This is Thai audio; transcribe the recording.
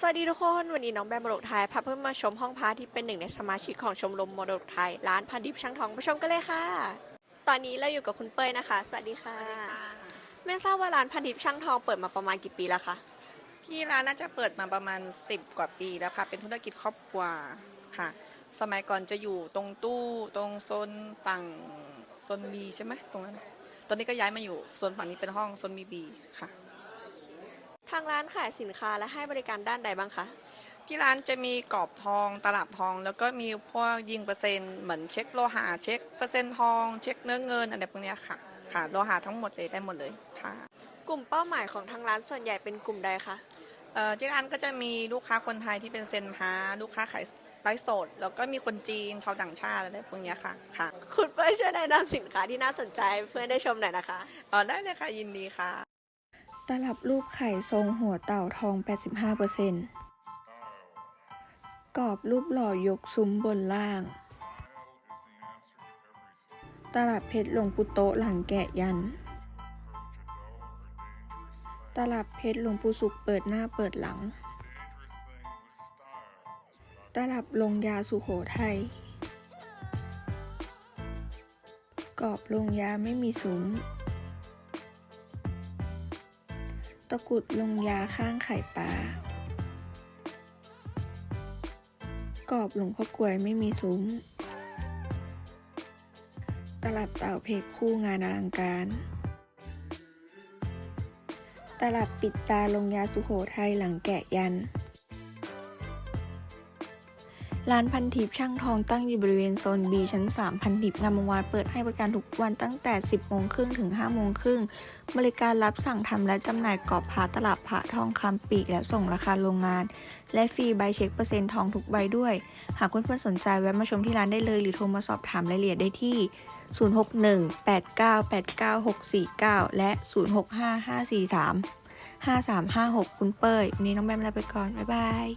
สวัสดีทุกคน วันนี้น้องแบมมรดกไทยพาเพื่อนมาชมห้องพักที่เป็นหนึ่งในสมาชิกของชมรมมรดกไทย ร้านพันดิบช่างทองไปชมกันเลยค่ะ ตอนนี้เราอยู่กับคุณเป้ยนะคะ สวัสดีค่ะไม่ทราบว่าร้านพันดิบช่างทองเปิดมาประมาณกี่ปีแล้วคะที่ร้านน่าจะเปิดมาประมาณ 10 กว่าปีแล้วค่ะ เป็นธุรกิจครอบครัวค่ะ สมัยก่อนจะอยู่ตรงตู้ตรงโซนฝั่งโซนบีใช่ไหมตรงนั้น ตอนนี้ก็ย้ายมาอยู่โซนฝั่งนี้เป็นห้องโซนบีบีค่ะ ทางร้านขายสินค้าและให้บริการด้านใดบ้างคะ ที่ร้านจะมีกรอบทองตลับทอง แล้วก็มีพวกยิงเปอร์เซ็นต์เหมือนเช็คโลหะเช็คเปอร์เซ็นต์ทอง เช็คเนื้อเงินอะไรพวกเนี้ยค่ะ ค่ะโลหะทั้งหมดเลยได้หมดเลยค่ะ กลุ่มเป้าหมายของทางร้านส่วนใหญ่เป็นกลุ่มใดคะเอ่อที่ร้านก็จะมีลูกค้าคนไทยที่เป็นเซนฮาลูกค้าขายไลฟ์สด แล้วก็มีคนจีนชาวต่างชาติอะไรพวกเนี้ยค่ะค่ะ คุณเป้ยช่วยแนะนำสินค้าที่น่าสนใจเพื่อนได้ชมหน่อยนะคะอ๋อได้เลยค่ะยินดีค่ะ ตลับรูปไข่ทรงหัวเต่าทอง 85%กรอบรูปหล่อยกซุ้มบนล่าง ตลับเพชรหลวงปู่โตหลังแกะยัน ตลับเพชรหลวงปู่สุขเปิดหน้าเปิดหลัง ตลับลงยาสุโขทัยกรอบลงยาไม่มีซุ้ม ตะกุดลงยาข้างไข่ปลากรอบหลวงพ่อกลวยไม่มีซุ้ม ตลับเต่าเพกคู่งานอลังการ ตลับปิดตาลงยาสุโขทัยหลังแกะยัน ร้านพันทิพช่างทองตั้งอยู่บริเวณโซน B ชั้น 3 พันทิพงามวานเปิดให้บริการทุกวันตั้งแต่ 10 โมงครึ่งถึง 5 โมงครึ่ง บริการรับสั่งทำและจำหน่ายกรอบพระตลับพระทองคำปีกและส่งราคาโรงงาน และฟรีใบเช็คเปอร์เซ็นต์ทองทุกใบด้วย หากเพื่อนๆสนใจแวะมาชมที่ร้านได้เลย หรือโทรมาสอบถามรายละเอียดได้ที่ 061-8989-649 และ 065-543-5356 คุณเป้ยวันนี้น้องแบมลาไปก่อนบ๊ายบาย